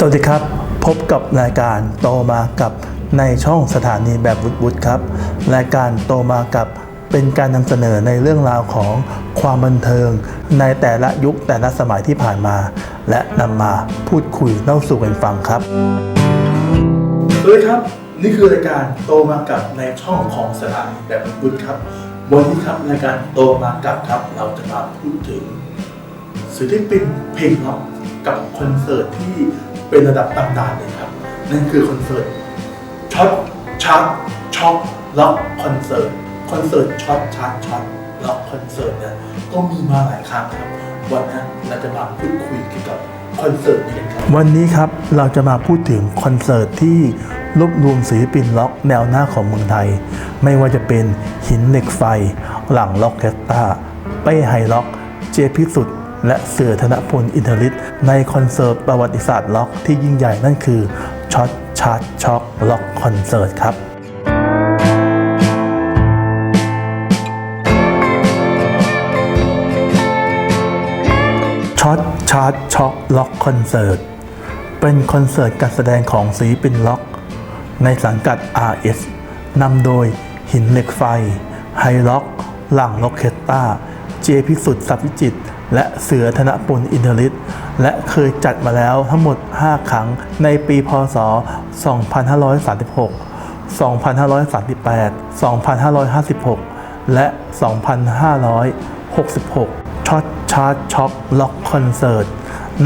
สวัสดีครับ พบกับรายการโตมากับในช่องสถานีแบบวุฒิวุฒิครับ รายการโตมากับเป็นการนำเสนอในเรื่องราวของความบันเทิง ในแต่ละยุคแต่ละสมัยที่ผ่านมา และนำมาพูดคุยเล่าสู่กันฟังครับสวัสดีครับ นี่คือรายการโตมากับในช่องของสถานีแบบวุฒิวุฒิครับวันนี้ครับรายการโตมากับครับ เราจะมาพูดถึงศิลปินเพลงร็อกกับคอนเสิร์ตที่ เป็นระดับตำนานเลยครับ นั่นคือคอนเสิร์ตช็อตชาร์ตช็อกล็อกคอนเสิร์ตคอนเสิร์ตช็อตชาร์ตช็อตล็อกคอนเสิร์ตเนี่ยก็มีมาหลายครั้งครับวันนี้เราจะมาพูดคุยเกี่ยวกับคอนเสิร์ตนี้กันครับวันนี้ครับเราจะมาพูดถึงคอนเสิร์ตที่รวบรวมศิลปินล็อกแนวหน้าของเมืองไทย ไม่ว่าจะเป็นหินเหล็กไฟ หลังล็อกแคสตาเป้ไฮล็อก เจพิสุทธิ์ และเสือธนพลอินทริตในคอนเสิร์ตประวัติศาสตร์ล็อกที่ยิ่งใหญ่นั่นคือช็อตชาร์ตช็อกล็อกคอนเสิร์ตครับช็อตชาร์ตช็อกล็อกคอนเสิร์ตเป็นคอนเสิร์ตการแสดงของศิลปินล็อก ในสังกัด RS นำโดยหินเหล็กไฟ ไฮล็อก หลังล็อกเคตตา เจพิสุทธิ์สัพพิจิตร และเสือธนพลอินทริตและเคยจัดมาแล้วทั้งหมด 5 ครั้งในปีพศ 2536 2538 2556 และ 2566 ช็อตชาร์ตช็อกล็อกคอนเสิร์ต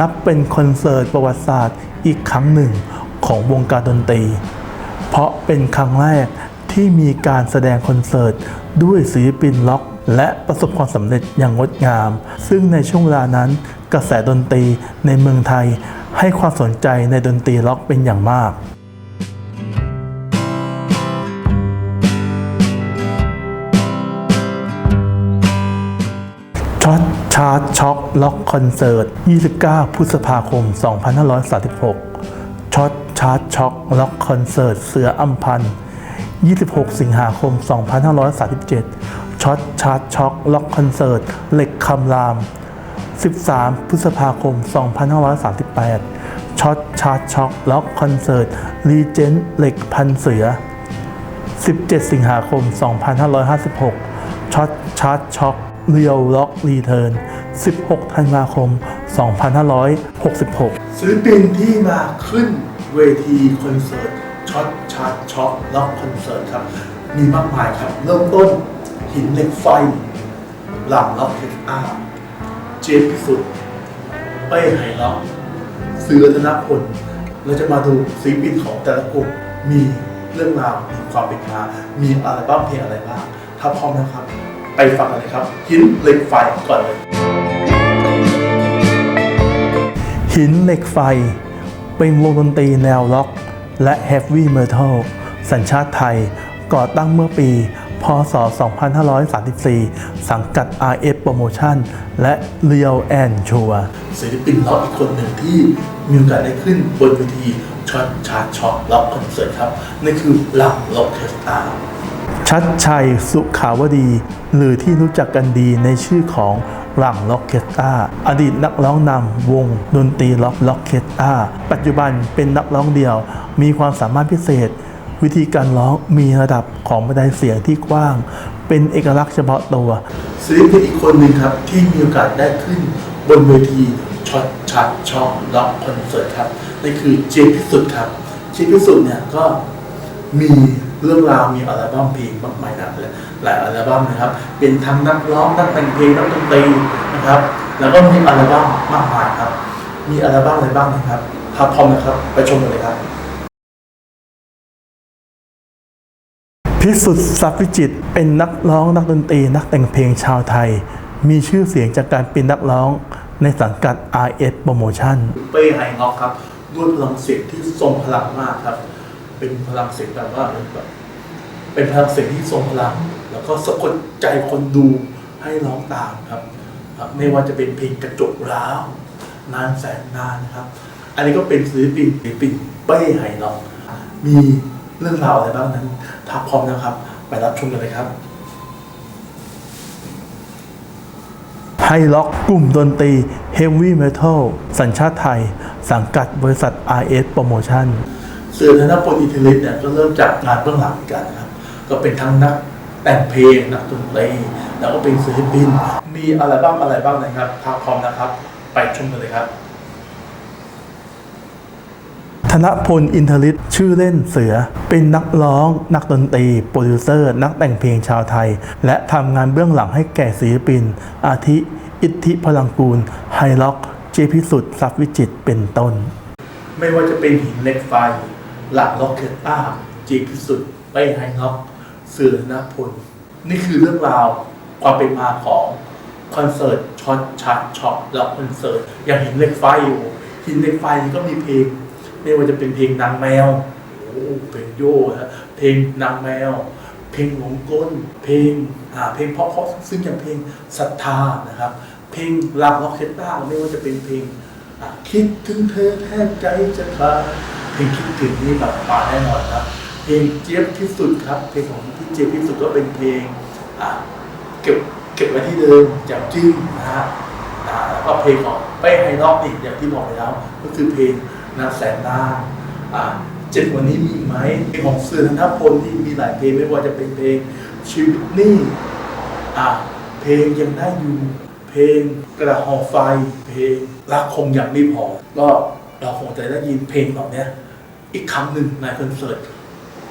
นับเป็นคอนเสิร์ตประวัติศาสตร์อีกครั้งหนึ่งของวงการดนตรี เพราะเป็นครั้งแรก ที่มีการแสดงคอนเสิร์ตด้วยศิลปินล็อกและประสบความสำเร็จอย่างงดงาม ซึ่งในช่วงเวลานั้น กระแสดนตรีในเมืองไทย ให้ความสนใจในดนตรีล็อกเป็นอย่างมาก ช็อตชาร์ตช็อกล็อกคอนเสิร์ต 29 พฤษภาคม 2536 ช็อตชาร์ตช็อกล็อกคอนเสิร์ต เสืออัมพันธ์ 26 สิงหาคม 2537 ช็อตชาร์ตช็อกล็อกคอนเสิร์ต เหล็กคำราม 13 พฤษภาคม 2538 ช็อตชาร์ตช็อกล็อกคอนเสิร์ต รีเจนต์เหล็กพันเสือ 17 สิงหาคม 2556 ช็อตชาร์ตช็อกเรียวล็อกรีเทิร์น 16 ธันวาคม 2566 ศิลปินที่มาขึ้นเวทีคอนเสิร์ต ช็อตชาร์ตช็อกล็อกคอนเสิร์ตครับ มีมากมายครับ เริ่มต้นหินเหล็กไฟหลังล็อกเฮดอาร์เจฟพิสุทธิ์เป้ไฮล็อกเสือธนพลเราจะมาดูศิลปินของแต่ละกลุ่มมีเรื่องราวมีความเป็นมา มีอะไรบ้างเพลงอะไรบ้างถ้าพร้อมนะครับ ไปฟังกันเลยครับ หินเหล็กไฟก่อนเลย หินเหล็กไฟ เป็นวงดนตรีแนวล็อก และเฮฟวี่เมทัลสัญชาติไทย ก่อตั้งเมื่อปี พศ 2534 สังกัด RF Promotion และ Real and Sure ศิลปินล็อกอีกคนหนึ่งที่มีโอกาสได้ขึ้นบนเวทีช็อตชาร์ตช็อตล็อกคอนเสิร์ตครับนั่นคือหลังล็อกเทสตาชัดชัยสุขาวดี หรือที่รู้จักกันดีในชื่อของ หลังล็อกเคสตาอดีตนักร้องนำวงดนตรีล็อกล็อกเคสตาปัจจุบันเป็นนักร้องเดี่ยว มีความสามารถพิเศษ วิธีการร้องมีระดับของบันไดเสียงที่กว้าง เป็นเอกลักษณ์เฉพาะตัวศิลปินอีกคนหนึ่งครับ ที่มีโอกาสได้ขึ้นบนเวทีช็อตชัดช็อตล็อกคอนเสิร์ตครับนั่นคือเจพิสุทธิ์ครับเจพิสุทธิ์เนี่ยก็มี เรื่องราวมีอัลบั้มเพลงมากมายหลายหลายอัลบั้มนะครับ เป็นทั้งนักร้องนักแต่งเพลงนักดนตรีนะครับ แล้วก็มีอัลบั้มมากมายครับ มีอัลบั้มอะไรบ้างนะครับถ้าพร้อมนะครับ ไปชมกันเลยครับ พิสุทธิ์ทรัพย์วิจิตรเป็นนักร้องนักดนตรี นักแต่งเพลงชาวไทย มีชื่อเสียงจากการเป็นนักร้องในสังกัด RS Promotion เป้ไฮงอกครับด้วยพลังเสียงที่ทรงพลังมากครับ เป็นพลังเสียงแบบว่าแบบเป็นพลังเสียงที่ทรงพลัง แล้วก็สะกดใจคนดูให้ร้องตามครับครับ ไม่ว่าจะเป็นเพลงกระจกร้าว นานแสนนานนะครับ อันนี้ก็เป็นศิลปินศิลปินเป้ไฮงอกมีเรื่องราวอะไรบ้างนั้นถ้าพร้อมนะครับ ไปรับชมกันเลยครับไฮล็อกกลุ่มดนตรีเฮฟวี่เมทัลสัญชาติไทย สังกัดบริษัท RS Promotion สื่อธนพลอินเทลิสเนี่ยก็เริ่มจากงานเบื้องหลังเหมือนกันนะครับ ก็เป็นทั้งนักแต่งเพลงนักดนตรีแล้วก็เป็นศิลปิน มีอะไรบ้างอะไรบ้างนะครับถ้าพร้อมนะครับ ไปชมกันเลยครับ ธนพลอินทริศชื่อเล่นเสือ เป็นนักร้อง นักดนตรี โปรดิวเซอร์ นักแต่งเพลงชาวไทย และทำงานเบื้องหลังให้แก่ศิลปิน อาทิ อิทธิพลังกูล ไฮล็อก เจพิสุทธิ์ทรัพย์วิจิตรเป็นต้น ไม่ว่าจะเป็นหินเหล็กไฟ หลักล็อกเคตต้าเจพิสุทธิ์เป้ไฮล็อกเสือธนพล นี่คือเรื่องราวความเป็นมาของคอนเสิร์ตช็อตชัดช็อตแล้วคอนเสิร์ตอย่างหินเหล็กไฟอยู่หินเหล็กไฟก็มีเพลง ไม่ว่าจะเป็นเพลงนางแมวโอ้เพลงโย่ฮะเพลงนางแมว เพลงหลงกลเพลงอ่าเพลงเพราะเพราะซึ่งอย่างเพลงศรัทธานะครับ เพลงลาบล็อกเคต้าไม่ว่าจะเป็นเพลงคิดถึงเธอแทบใจจะขาด เพลงคิดถึงนี่แบบมาแน่นอนครับ เพลงเจี๊ยบที่สุดครับ เพลงของพี่เจี๊ยบที่สุดก็เป็นเพลงเก็บเก็บไว้ที่เดิมจากจิ้มนะฮะแล้วก็เพลงของเป้ไฮร็อกอีกอย่างที่บอกไปแล้ว ก็คือเพลงนักแสนล่าเจ็ดวันนี้มีไหมเพลงของเสือธนพลที่มีหลายเพลงไม่ว่าจะเป็นเพลงชีวิตนี่เพลงยังได้อยู่เพลงกระหอไฟ เพลงรักคงยังไม่พอก็เราคงจะได้ยินเพลงเหล่านี้ อีกครั้งหนึ่งในคอนเสิร์ต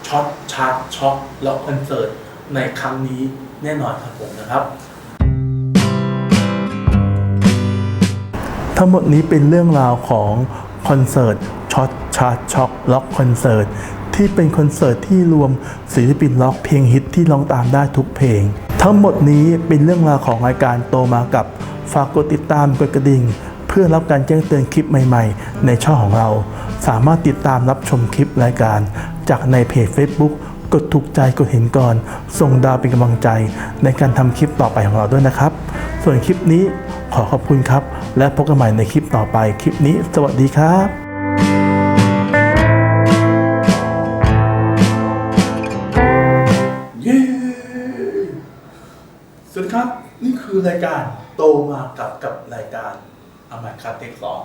ช็อตชาร์ตช็อตแล้วคอนเสิร์ตในครั้งนี้แน่นอนครับผมนะครับ ทั้งหมดนี้เป็นเรื่องราวของคอนเสิร์ตช็อตชาร์ตช็อกล็อกคอนเสิร์ตที่เป็นคอนเสิร์ตที่รวมศิลปินล็อกเพลงฮิตที่ร้องตามได้ทุกเพลง ทั้งหมดนี้เป็นเรื่องราวของรายการโตมากับฝากกดติดตามกดกระดิ่ง เพื่อรับการแจ้งเตือนคลิปใหม่ ๆ ในช่องของเรา สามารถติดตามรับชมคลิปรายการ จากในเพจ Facebook กดถูกใจกดเห็นก่อน ส่งดาวเป็นกำลังใจ ในการทำคลิปต่อไปของเราด้วยนะครับ ส่วนคลิปนี้ขอขอบคุณครับ และพบกันใหม่ในคลิปต่อไปคลิปนี้ สวัสดีครับย้สวัสดีครับ นี่คือรายการโตมากับกับรายการอามาคาเต็กสอง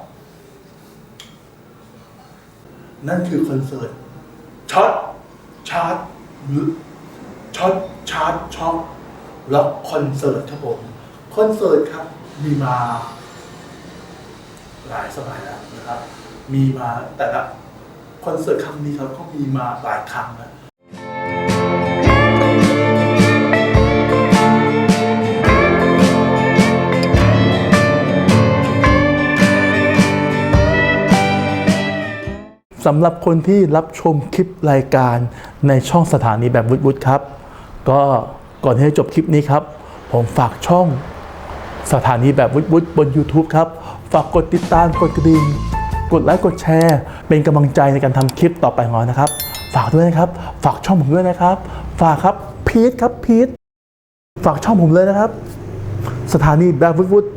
นั่นคือคอนเสิร์ตช็อตชาร์ตช็อตชาร์จช็อตล็อกคอนเสิร์ตครับผมคอนเสิร์ตครับ มีมา หลายสมัยแล้วนะครับ มีมาแต่ละคอนเสิร์ตครั้งนี้ครับก็มีมาหลายครั้งแล้ว สำหรับคนที่รับชมคลิปรายการในช่องสถานีแบบวุฒิๆครับ ก็ก่อนที่จะจบคลิปนี้ครับ ผมฝากช่องสถานีแบบวุฒิๆบน YouTube ครับ ฝากกดติดตามกดกระดิ่งกดไลค์กดแชร์ เป็นกำลังใจในการทำคลิปต่อไปของเรานะครับ ฝากด้วยนะครับ ฝากช่องผมด้วยนะครับ ฝากครับพีทครับพีทฝากช่องผมเลยนะครับ สถานีแบบวุฒิๆ